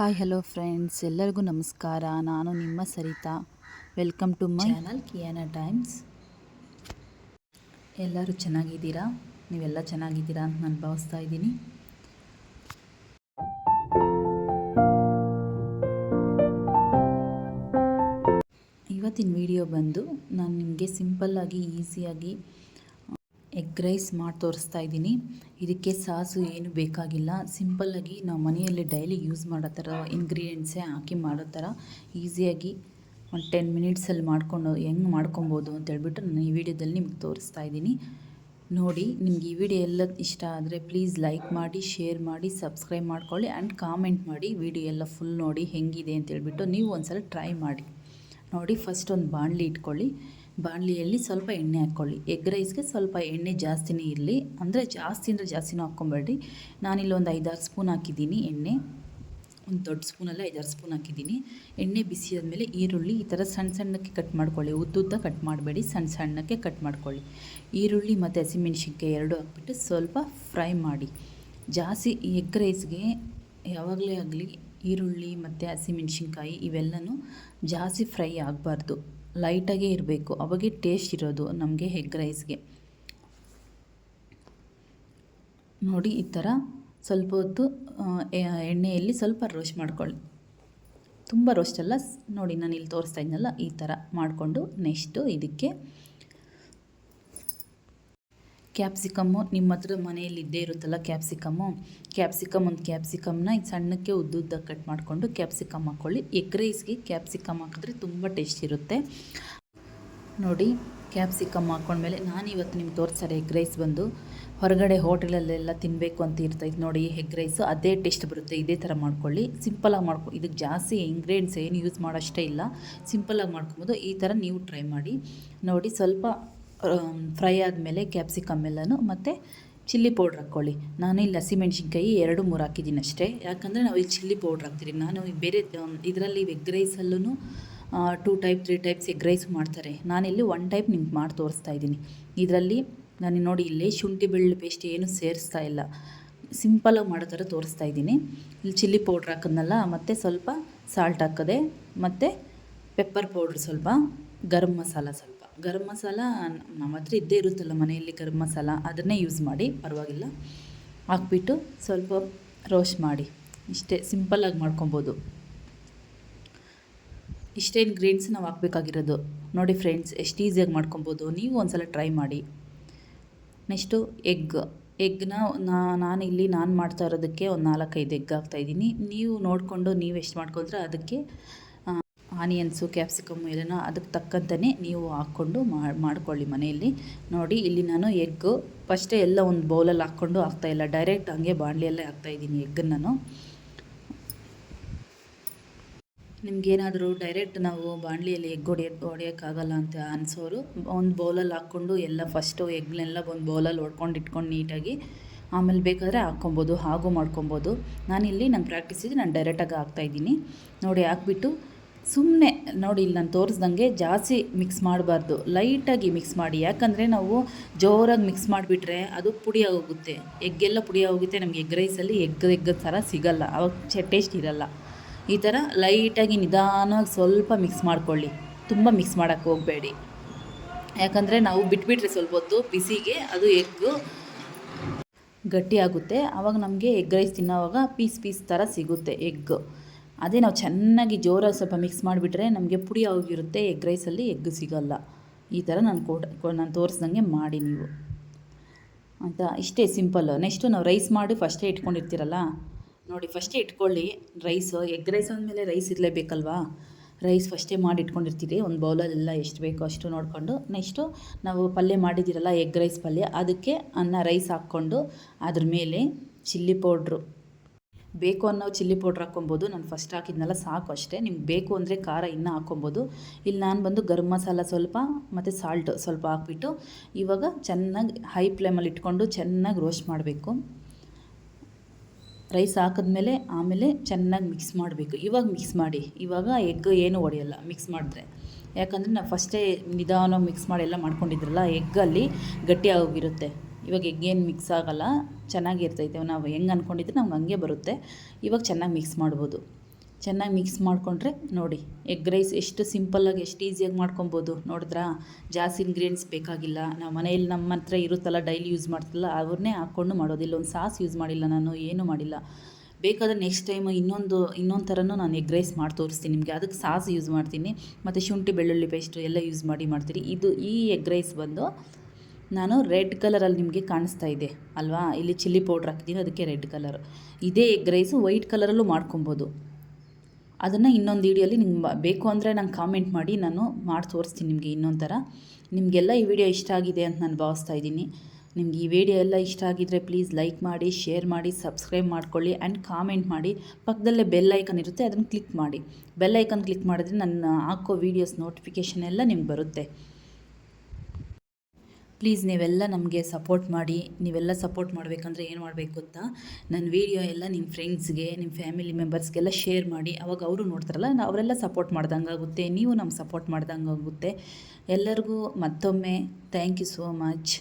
Hi hello friends ಎಲ್ಲರಿಗೂ ನಮಸ್ಕಾರ. ನಾನು ನಿಮ್ಮ Sarita. Welcome to my channel Kiyana Times ಎಲ್ಲರೂ ಚೆನ್ನಾಗಿದ್ದೀರಾ? ನೀವೆಲ್ಲ ಚೆನ್ನಾಗಿದ್ದೀರಾ ಅಂತ ನಾನು ಭಾವಿಸ್ತಾ ಇದ್ದೀನಿ. ಇವತ್ತಿನ ವಿಡಿಯೋ ಬಂದು ನಾನು ನಿಮಗೆ ಸಿಂಪಲ್ಲಾಗಿ ಈಸಿಯಾಗಿ ಎಗ್ ರೈಸ್ ಮಾಡಿ ತೋರಿಸ್ತಾ ಇದ್ದೀನಿ. ಇದಕ್ಕೆ ಸಾಸು ಏನು ಬೇಕಾಗಿಲ್ಲ. ಸಿಂಪಲ್ಲಾಗಿ ನಾವು ಮನೆಯಲ್ಲಿ ಡೈಲಿ ಯೂಸ್ ಮಾಡೋ ಥರ ಇಂಗ್ರೀಡಿಯೆಂಟ್ಸೇ ಹಾಕಿ ಮಾಡೋ ಥರ ಈಸಿಯಾಗಿ ಒಂದು ಟೆನ್ ಮಿನಿಟ್ಸಲ್ಲಿ ಮಾಡ್ಕೊಂಡು ಹೆಂಗೆ ಮಾಡ್ಕೊಬೋದು ಅಂತ ಹೇಳ್ಬಿಟ್ಟು ನಾನು ಈ ವಿಡಿಯೋದಲ್ಲಿ ನಿಮ್ಗೆ ತೋರಿಸ್ತಾ ಇದ್ದೀನಿ. ನೋಡಿ, ನಿಮ್ಗೆ ಈ ವಿಡಿಯೋ ಎಲ್ಲ ಇಷ್ಟ ಆದರೆ ಪ್ಲೀಸ್ ಲೈಕ್ ಮಾಡಿ ಶೇರ್ ಮಾಡಿ ಸಬ್ಸ್ಕ್ರೈಬ್ ಮಾಡ್ಕೊಳ್ಳಿ ಆ್ಯಂಡ್ ಕಾಮೆಂಟ್ ಮಾಡಿ ವಿಡಿಯೋ ಎಲ್ಲ ಫುಲ್ ನೋಡಿ ಹೆಂಗಿದೆ ಅಂತೇಳ್ಬಿಟ್ಟು ನೀವು ಒಂದು ಸಲ ಟ್ರೈ ಮಾಡಿ. ನೋಡಿ ಫಸ್ಟ್ ಒಂದು ಬಾಣಲಿ ಇಟ್ಕೊಳ್ಳಿ. ಬಾಣಲಿಯಲ್ಲಿ ಸ್ವಲ್ಪ ಎಣ್ಣೆ ಹಾಕ್ಕೊಳ್ಳಿ. ಎಗ್ ರೈಸ್ಗೆ ಸ್ವಲ್ಪ ಎಣ್ಣೆ ಜಾಸ್ತಿನೇ ಇರಲಿ. ಅಂದರೆ ಜಾಸ್ತಿ ಅಂದರೆ ಜಾಸ್ತಿನೂ ಹಾಕ್ಕೊಬೇಡ್ರಿ. ನಾನಿಲ್ಲಿ ಒಂದು ಐದಾರು ಸ್ಪೂನ್ ಹಾಕಿದ್ದೀನಿ ಎಣ್ಣೆ. ಒಂದು ದೊಡ್ಡ ಸ್ಪೂನಲ್ಲಿ ಐದಾರು ಸ್ಪೂನ್ ಹಾಕಿದ್ದೀನಿ. ಎಣ್ಣೆ ಬಿಸಿ ಆದಮೇಲೆ ಈರುಳ್ಳಿ ಈ ಥರ ಸಣ್ಣ ಸಣ್ಣಕ್ಕೆ ಕಟ್ ಮಾಡ್ಕೊಳ್ಳಿ. ಉದ್ದುದ್ದ ಕಟ್ ಮಾಡಬೇಡಿ. ಸಣ್ಣ ಸಣ್ಣಕ್ಕೆ ಕಟ್ ಮಾಡ್ಕೊಳ್ಳಿ. ಈರುಳ್ಳಿ ಮತ್ತು ಹಸಿಮೆಣ್ಸಿನ್ಕಾಯಿ ಎರಡು ಹಾಕ್ಬಿಟ್ಟು ಸ್ವಲ್ಪ ಫ್ರೈ ಮಾಡಿ. ಜಾಸ್ತಿ ಎಗ್ ರೈಸ್ಗೆ ಯಾವಾಗಲೇ ಆಗಲಿ ಈರುಳ್ಳಿ ಮತ್ತು ಹಸಿಮೆಣ್ಸಿನ್ಕಾಯಿ ಇವೆಲ್ಲನೂ ಜಾಸ್ತಿ ಫ್ರೈ ಆಗಬಾರ್ದು. ಲೈಟಾಗೇ ಇರಬೇಕು. ಅವಾಗೆ ಟೇಸ್ಟ್ ಇರೋದು ನಮಗೆ ಹೆಗ್ ರೈಸ್ಗೆ. ನೋಡಿ, ಈ ಥರ ಸ್ವಲ್ಪ ಹೊತ್ತು ಎಣ್ಣೆಯಲ್ಲಿ ಸ್ವಲ್ಪ ರೋಸ್ಟ್ ಮಾಡ್ಕೊಳ್ಳಿ. ತುಂಬ ರೋಸ್ಟ್ ಅಲ್ಲ ನೋಡಿ ನಾನು ಇಲ್ಲಿ ತೋರಿಸ್ತಾ ಇದ್ನಲ್ಲ, ಈ ಥರ ಮಾಡಿಕೊಂಡು ನೆಕ್ಸ್ಟು ಇದಕ್ಕೆ ಕ್ಯಾಪ್ಸಿಕಮ್ಮು, ನಿಮ್ಮ ಹತ್ರ ಮನೆಯಲ್ಲಿ ಇದ್ದೇ ಇರುತ್ತಲ್ಲ ಕ್ಯಾಪ್ಸಿಕಮ್ಮು? ಕ್ಯಾಪ್ಸಿಕಮ್ ಒಂದು ಕ್ಯಾಪ್ಸಿಕಮ್ನ ಸಣ್ಣಕ್ಕೆ ಉದ್ದುದ್ದ ಕಟ್ ಮಾಡಿಕೊಂಡು ಕ್ಯಾಪ್ಸಿಕಮ್ ಹಾಕ್ಕೊಳ್ಳಿ. ಎಗ್ ರೈಸ್ಗೆ ಕ್ಯಾಪ್ಸಿಕಮ್ ಹಾಕಿದ್ರೆ ತುಂಬ ಟೇಸ್ಟ್ ಇರುತ್ತೆ. ನೋಡಿ, ಕ್ಯಾಪ್ಸಿಕಮ್ ಹಾಕ್ಕೊಂಡ್ಮೇಲೆ ನಾನು ಇವತ್ತು ನಿಮ್ಗೆ ತೋರಿಸ್ತಾರೆ ಎಗ್ ರೈಸ್ ಬಂದು. ಹೊರಗಡೆ ಹೋಟೆಲಲ್ಲೆಲ್ಲ ತಿನ್ನಬೇಕು ಅಂತ ಇರ್ತೈತೆ ನೋಡಿ ಎಗ್ ರೈಸು. ಅದೇ ಟೇಸ್ಟ್ ಬರುತ್ತೆ, ಇದೇ ಥರ ಮಾಡ್ಕೊಳ್ಳಿ. ಸಿಂಪಲಾಗಿ ಮಾಡ್ಕೊ, ಇದಕ್ಕೆ ಜಾಸ್ತಿ ಇಂಗ್ರೀಡಿಯೆಂಟ್ಸ್ ಏನು ಯೂಸ್ ಮಾಡೋಷ್ಟೇ ಇಲ್ಲ. ಸಿಂಪಲಾಗಿ ಮಾಡ್ಕೊಬೋದು, ಈ ಥರ ನೀವು ಟ್ರೈ ಮಾಡಿ. ನೋಡಿ, ಸ್ವಲ್ಪ ಫ್ರೈ ಆದಮೇಲೆ ಕ್ಯಾಪ್ಸಿಕಮ್ ಎಲ್ಲನೂ ಮತ್ತು ಚಿಲ್ಲಿ ಪೌಡ್ರ್ ಹಾಕ್ಕೊಳ್ಳಿ. ನಾನು ಇಲ್ಲಿ ಹಸಿಮೆಣ್ಸಿನ್ಕಾಯಿ ಎರಡು, ಮೂರು ಹಾಕಿದ್ದೀನಿ ಅಷ್ಟೇ. ಯಾಕಂದರೆ ನಾವು ಇಲ್ಲಿ ಚಿಲ್ಲಿ ಪೌಡ್ರ್ ಹಾಕ್ತೀರಿ. ನಾನು ಬೇರೆ ಇದರಲ್ಲಿ egg ರೈಸಲ್ಲೂ two type three types egg rice ಮಾಡ್ತಾರೆ. ನಾನಿಲ್ಲಿ ಒನ್ ಟೈಪ್ ನಿಮ್ಗೆ ಮಾಡಿ ತೋರಿಸ್ತಾ ಇದ್ದೀನಿ. ಇದರಲ್ಲಿ ನಾನು ನೋಡಿ ಇಲ್ಲಿ ಶುಂಠಿ, ಬೆಳ್ಳುಳ್ಳಿ ಪೇಸ್ಟ್ ಏನು ಸೇರಿಸ್ತಾ ಇಲ್ಲ. ಸಿಂಪಲಾಗಿ ಮಾಡೋ ಥರ ತೋರಿಸ್ತಾ ಇದ್ದೀನಿ. ಇಲ್ಲಿ ಚಿಲ್ಲಿ ಪೌಡ್ರ್ ಹಾಕೋದ್ನಲ್ಲ, ಮತ್ತು ಸ್ವಲ್ಪ ಸಾಲ್ಟ್ ಹಾಕದೆ, ಮತ್ತು ಪೆಪ್ಪರ್ ಪೌಡ್ರ್ ಸ್ವಲ್ಪ, ಗರಂ ಮಸಾಲ ಸ್ವಲ್ಪ. ಗರಂ ಮಸಾಲ ನಮ್ಮ ಹತ್ರ ಇದ್ದೇ ಇರುತ್ತಲ್ಲ ಮನೆಯಲ್ಲಿ ಗರಂ ಮಸಾಲ, ಅದನ್ನೇ ಯೂಸ್ ಮಾಡಿ ಪರವಾಗಿಲ್ಲ. ಹಾಕ್ಬಿಟ್ಟು ಸ್ವಲ್ಪ ರೋಸ್ಟ್ ಮಾಡಿ. ಇಷ್ಟೇ ಸಿಂಪಲ್ಲಾಗಿ ಮಾಡ್ಕೊಬೋದು. ಇಷ್ಟೇ ಇಂಗ್ರೀಡಿಯೆಂಟ್ಸ್ ನಾವು ಹಾಕ್ಬೇಕಾಗಿರೋದು. ನೋಡಿ ಫ್ರೆಂಡ್ಸ್ ಎಷ್ಟು ಈಸಿಯಾಗಿ ಮಾಡ್ಕೊಬೋದು. ನೀವು ಒಂದು ಸಲ ಟ್ರೈ ಮಾಡಿ ನೆಕ್ಸ್ಟು ಎಗ್ ಎಗ್ನ ನಾನು ಇಲ್ಲಿ ನಾನು ಮಾಡ್ತಾ ಇರೋದಕ್ಕೆ ಒಂದು ನಾಲ್ಕೈದು ಎಗ್ ಹಾಕ್ತಾಯಿದ್ದೀನಿ ನೀವು ನೋಡಿಕೊಂಡು ನೀವು ಎಷ್ಟು ಮಾಡ್ಕೊಂಡ್ರೆ ಅದಕ್ಕೆ ಆನಿಯನ್ಸು ಕ್ಯಾಪ್ಸಿಕಮ್ ಎಲ್ಲನೂ ಅದಕ್ಕೆ ತಕ್ಕಂತಲೇ ನೀವು ಹಾಕ್ಕೊಂಡು ಮಾಡ್ಕೊಳ್ಳಿ ಮನೆಯಲ್ಲಿ. ನೋಡಿ, ಇಲ್ಲಿ ನಾನು ಎಗ್ಗು ಫಸ್ಟೇ ಎಲ್ಲ ಒಂದು ಬೌಲಲ್ಲಿ ಹಾಕ್ಕೊಂಡು ಹಾಕ್ತಾಯಿಲ್ಲ ಡೈರೆಕ್ಟ್ ಹಾಗೆ ಬಾಣಲಿಯಲ್ಲೇ ಹಾಕ್ತಾಯಿದ್ದೀನಿ ಎಗ್ಗನ್ನು ನಾನು. ನಿಮಗೇನಾದರೂ ಡೈರೆಕ್ಟ್ ನಾವು ಬಾಣಲಿಯಲ್ಲಿ ಎಗ್ ಹೊಡಿಯೋದು ಹೊಡೆಯೋಕ್ಕಾಗಲ್ಲ ಅಂತ ಅನಿಸೋರು, ಒಂದು ಬೌಲಲ್ಲಿ ಹಾಕ್ಕೊಂಡು ಎಲ್ಲ ಫಸ್ಟು ಎಗ್ನೆಲ್ಲ ಒಂದು ಬೌಲಲ್ಲಿ ಹೊಡ್ಕೊಂಡು ಇಟ್ಕೊಂಡು ನೀಟಾಗಿ ಆಮೇಲೆ ಬೇಕಾದರೆ ಹಾಕ್ಕೊಬೋದು, ಹಾಗೂ ಮಾಡ್ಕೊಬೋದು. ನಾನಿಲ್ಲಿ, ನಾನು ಪ್ರಾಕ್ಟೀಸ್ ಇದೆ, ನಾನು ಡೈರೆಕ್ಟಾಗಿ ಹಾಕ್ತಾಯಿದ್ದೀನಿ ನೋಡಿ, ಹಾಕ್ಬಿಟ್ಟು ಸುಮ್ಮನೆ ನೋಡಿ ಇಲ್ಲಿ ನಾನು ತೋರಿಸ್ದಂಗೆ ಜಾಸ್ತಿ ಮಿಕ್ಸ್ ಮಾಡಬಾರ್ದು. ಲೈಟಾಗಿ ಮಿಕ್ಸ್ ಮಾಡಿ. ಯಾಕಂದರೆ ನಾವು ಜೋರಾಗಿ ಮಿಕ್ಸ್ ಮಾಡಿಬಿಟ್ರೆ ಅದು ಪುಡಿ ಆಗೋಗುತ್ತೆ. ಎಗ್ಗೆಲ್ಲ ಪುಡಿ ಆಗೋಗುತ್ತೆ. ನಮಗೆ ಎಗ್ ರೈಸಲ್ಲಿ ಎಗ್ ಎಗ್ ಥರ ಸಿಗಲ್ಲ. ಅವಾಗ ಟೇಸ್ಟ್ ಇರಲ್ಲ. ಈ ಥರ ಲೈಟಾಗಿ ನಿಧಾನವಾಗಿ ಸ್ವಲ್ಪ ಮಿಕ್ಸ್ ಮಾಡ್ಕೊಳ್ಳಿ. ತುಂಬ ಮಿಕ್ಸ್ ಮಾಡೋಕ್ಕೆ ಹೋಗಬೇಡಿ. ಯಾಕಂದರೆ ನಾವು ಬಿಟ್ಬಿಟ್ರೆ ಸ್ವಲ್ಪ ಹೊತ್ತು ಬಿಸಿಗೆ ಅದು ಎಗ್ಗು ಗಟ್ಟಿ ಆಗುತ್ತೆ. ಆವಾಗ ನಮಗೆ ಎಗ್ ರೈಸ್ ತಿನ್ನೋವಾಗ ಪೀಸ್ ಪೀಸ್ ಥರ ಸಿಗುತ್ತೆ ಎಗ್ ಅದೇ ನಾವು ಚೆನ್ನಾಗಿ ಜೋರಾಗಿ ಸ್ವಲ್ಪ ಮಿಕ್ಸ್ ಮಾಡಿಬಿಟ್ರೆ ನಮಗೆ ಪುಡಿ ಆಗಿರುತ್ತೆ ಎಗ್ ರೈಸಲ್ಲಿ ಎಗ್ ಸಿಗೋಲ್ಲ. ಈ ಥರ ನಾನು ಕೊಟ್ಟು ನಾನು ತೋರಿಸ್ದಂಗೆ ಮಾಡಿ ನೀವು. ಅಂತ ಇಷ್ಟೇ ಸಿಂಪಲ್ಲು ನೆಕ್ಸ್ಟು ನಾವು ರೈಸ್ ಮಾಡಿ ಫಸ್ಟೇ ಇಟ್ಕೊಂಡಿರ್ತೀರಲ್ಲ? ನೋಡಿ ಫಸ್ಟೇ ಇಟ್ಕೊಳ್ಳಿ. ರೈಸು ಎಗ್ ರೈಸ್ ಅಂದಮೇಲೆ ರೈಸ್ ಇರಲೇಬೇಕಲ್ವಾ? ರೈಸ್ ಫಸ್ಟೇ ಮಾಡಿ ಇಟ್ಕೊಂಡಿರ್ತೀರಿ. ಒಂದು ಬೌಲಲ್ಲೆಲ್ಲ ಎಷ್ಟು ಬೇಕೋ ಅಷ್ಟು ನೋಡಿಕೊಂಡು ನೆಕ್ಸ್ಟು ನಾವು ಪಲ್ಯ ಮಾಡಿದ್ದೀರಲ್ಲ ಎಗ್ ರೈಸ್ ಪಲ್ಯ, ಅದಕ್ಕೆ ಅನ್ನ ರೈಸ್ ಹಾಕ್ಕೊಂಡು ಅದ್ರ ಮೇಲೆ ಚಿಲ್ಲಿ ಪೌಡ್ರು ಬೇಕು ಅನ್ನೋ ಚಿಲ್ಲಿ ಪೌಡ್ರ್ ಹಾಕ್ಕೊಬೋದು. ನಾನು ಫಸ್ಟ್ ಹಾಕಿದ್ನಲ್ಲ ಸಾಕು ಅಷ್ಟೇ. ನಿಮ್ಗೆ ಬೇಕು ಅಂದರೆ ಖಾರ ಇನ್ನೂ ಹಾಕ್ಕೊಬೋದು. ಇಲ್ಲಿ ನಾನು ಬಂದು ಗರಂ ಮಸಾಲ ಸ್ವಲ್ಪ, ಮತ್ತು ಸಾಲ್ಟ್ ಸ್ವಲ್ಪ ಹಾಕ್ಬಿಟ್ಟು, ಇವಾಗ ಚೆನ್ನಾಗಿ ಹೈ ಫ್ಲೇಮಲ್ಲಿ ಇಟ್ಕೊಂಡು ಚೆನ್ನಾಗಿ ರೋಸ್ಟ್ ಮಾಡಬೇಕು. ರೈಸ್ ಹಾಕಿದ್ಮೇಲೆ ಆಮೇಲೆ ಚೆನ್ನಾಗಿ ಮಿಕ್ಸ್ ಮಾಡಬೇಕು. ಇವಾಗ ಮಿಕ್ಸ್ ಮಾಡಿ. ಇವಾಗ ಎಗ್ ಏನು ಹೊಡೆಯಲ್ಲ ಮಿಕ್ಸ್ ಮಾಡಿದ್ರೆ. ಯಾಕಂದರೆ ನಾವು ಫಸ್ಟೇ ನಿಧಾನ ಮಿಕ್ಸ್ ಮಾಡಿ ಎಲ್ಲ ಮಾಡ್ಕೊಂಡಿದ್ರಲ್ಲ ಎಗ್ಗಲ್ಲಿ ಗಟ್ಟಿ ಆಗೋಗಿರುತ್ತೆ. ಇವಾಗ ಎಗ್ ಏನು ಮಿಕ್ಸ್ ಆಗೋಲ್ಲ, ಚೆನ್ನಾಗಿರ್ತೈತೆ. ನಾವು ಹೆಂಗೆ ಅಂದ್ಕೊಂಡಿದ್ರೆ ನಮ್ಗೆ ಹಂಗೆ ಬರುತ್ತೆ. ಇವಾಗ ಚೆನ್ನಾಗಿ ಮಿಕ್ಸ್ ಮಾಡ್ಬೋದು. ಚೆನ್ನಾಗಿ ಮಿಕ್ಸ್ ಮಾಡಿಕೊಂಡ್ರೆ ನೋಡಿ ಎಗ್ ರೈಸ್ ಎಷ್ಟು ಸಿಂಪಲ್ಲಾಗಿ ಎಷ್ಟು ಈಸಿಯಾಗಿ ಮಾಡ್ಕೊಬೋದು. ನೋಡಿದ್ರಾ? ಜಾಸ್ತಿ ಇಂಗ್ರೀಡಿಯೆಂಟ್ಸ್ ಬೇಕಾಗಿಲ್ಲ. ನಾವು ಮನೆಯಲ್ಲಿ ನಮ್ಮ ಹತ್ರ ಇರುತ್ತಲ್ಲ ಡೈಲಿ ಯೂಸ್ ಮಾಡ್ತಿಲ್ಲ ಅವ್ರನ್ನೇ ಹಾಕ್ಕೊಂಡು ಮಾಡೋದು. ಒಂದು ಸಾಸ್ ಯೂಸ್ ಮಾಡಿಲ್ಲ ನಾನು, ಏನೂ ಮಾಡಿಲ್ಲ. ಬೇಕಾದರೆ ನೆಕ್ಸ್ಟ್ ಟೈಮ್ ಇನ್ನೊಂದು ಇನ್ನೊಂದು ಥರನೂ ನಾನು ಎಗ್ ರೈಸ್ ಮಾಡಿ ತೋರಿಸ್ತೀನಿ ನಿಮಗೆ. ಅದಕ್ಕೆ ಸಾಸ್ ಯೂಸ್ ಮಾಡ್ತೀನಿ. ಮತ್ತು ಶುಂಠಿ, ಬೆಳ್ಳುಳ್ಳಿ ಪೇಸ್ಟು ಎಲ್ಲ ಯೂಸ್ ಮಾಡಿ ಮಾಡ್ತೀನಿ ಇದು ಈ ಎಗ್ ರೈಸ್ ಬಂದು ನಾನು ರೆಡ್ ಕಲರಲ್ಲಿ ನಿಮಗೆ ಕಾಣಿಸ್ತಾ ಇದೆ, ಅಲ್ವಾ? ಇಲ್ಲಿ ಚಿಲ್ಲಿ ಪೌಡ್ರ್ ಹಾಕಿದ್ದೀನಿ, ಅದಕ್ಕೆ ರೆಡ್ ಕಲರ್. ಇದೇ ಎಗ್ ರೈಸು ವೈಟ್ ಕಲರಲ್ಲೂ ಮಾಡ್ಕೊಬೋದು. ಅದನ್ನು ಇನ್ನೊಂದು ವಿಡಿಯೋಲಿ ನಿಮ್ಗೆ ಬೇಕು ಅಂದರೆ ನಂಗೆ ಕಾಮೆಂಟ್ ಮಾಡಿ, ನಾನು ಮಾಡಿ ತೋರಿಸ್ತೀನಿ ನಿಮಗೆ ಇನ್ನೊಂದು ಥರ ನಿಮಗೆಲ್ಲ ಈ ವಿಡಿಯೋ ಇಷ್ಟ ಆಗಿದೆ ಅಂತ ನಾನು ಭಾವಿಸ್ತಾ ಇದ್ದೀನಿ. ನಿಮ್ಗೆ ಈ ವಿಡಿಯೋ ಎಲ್ಲ ಇಷ್ಟ ಆಗಿದ್ರೆ ಪ್ಲೀಸ್ ಲೈಕ್ ಮಾಡಿ, ಶೇರ್ ಮಾಡಿ, ಸಬ್ಸ್ಕ್ರೈಬ್ ಮಾಡ್ಕೊಳ್ಳಿ ಆ್ಯಂಡ್ ಕಾಮೆಂಟ್ ಮಾಡಿ. ಪಕ್ಕದಲ್ಲೇ ಬೆಲ್ ಐಕನ್ ಇರುತ್ತೆ, ಅದನ್ನು ಕ್ಲಿಕ್ ಮಾಡಿ. ಬೆಲ್ ಐಕನ್ ಕ್ಲಿಕ್ ಮಾಡಿದ್ರೆ ನನ್ನ ಹಾಕೋ ವೀಡಿಯೋಸ್ ನೋಟಿಫಿಕೇಷನ್ ಎಲ್ಲ ನಿಮ್ಗೆ ಬರುತ್ತೆ. ಪ್ಲೀಸ್ ನೀವೆಲ್ಲ ನಮಗೆ ಸಪೋರ್ಟ್ ಮಾಡಿ, ನೀವೆಲ್ಲ ಸಪೋರ್ಟ್ ಮಾಡಬೇಕಂದ್ರೆ ಏನು ಮಾಡಬೇಕು ಗೊತ್ತಾ? ನನ್ನ ವೀಡಿಯೋ ಎಲ್ಲ ನಿಮ್ಮ ಫ್ರೆಂಡ್ಸ್ಗೆ ನಿಮ್ಮ ಫ್ಯಾಮಿಲಿ ಮೆಂಬರ್ಸ್ಗೆಲ್ಲ ಶೇರ್ ಮಾಡಿ, ಅವಾಗ ಅವರು ನೋಡ್ತಾರಲ್ಲ ಅವರೆಲ್ಲ ಸಪೋರ್ಟ್ ಮಾಡ್ದಂಗೆ ಆಗುತ್ತೆ, ನೀವು ನಮ್ಗೆ ಸಪೋರ್ಟ್ ಮಾಡ್ದಂಗೆ ಆಗುತ್ತೆ. ಎಲ್ಲರಿಗೂ ಮತ್ತೊಮ್ಮೆ ಥ್ಯಾಂಕ್ ಯು ಸೋ ಮಚ್.